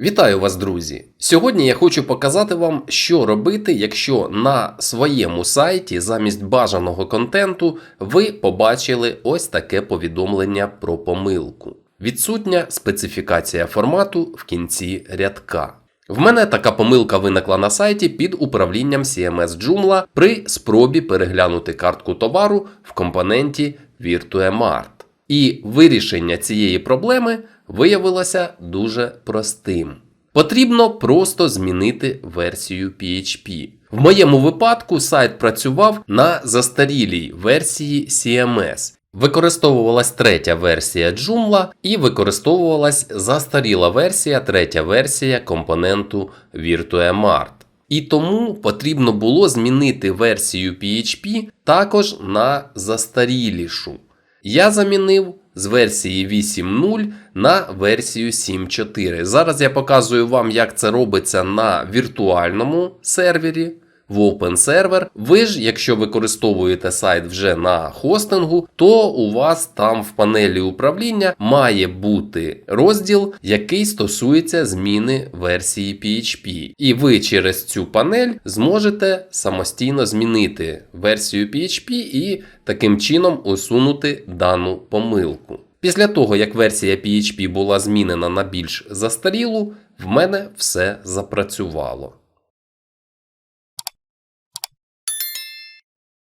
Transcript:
Вітаю вас, друзі! Сьогодні я хочу показати вам, що робити, якщо на своєму сайті замість бажаного контенту ви побачили ось таке повідомлення про помилку. Відсутня специфікація формату в кінці рядка. В мене така помилка виникла на сайті під управлінням CMS Joomla при спробі переглянути картку товару в компоненті VirtueMart. І вирішення цієї проблеми виявилося дуже простим. Потрібно просто змінити версію PHP. В моєму випадку сайт працював на застарілій версії CMS. Використовувалась третя версія Joomla і використовувалась застаріла версія, третя версія компоненту VirtueMart. І тому потрібно було змінити версію PHP також на застарілішу. Я замінив з версії 8.0 на версію 7.4. Зараз я показую вам, як це робиться на віртуальному сервері. В Open Server. Ви ж, якщо використовуєте сайт вже на хостингу, то у вас там в панелі управління має бути розділ, який стосується зміни версії PHP. І ви через цю панель зможете самостійно змінити версію PHP і таким чином усунути дану помилку. Після того, як версія PHP була змінена на більш застарілу, в мене все запрацювало.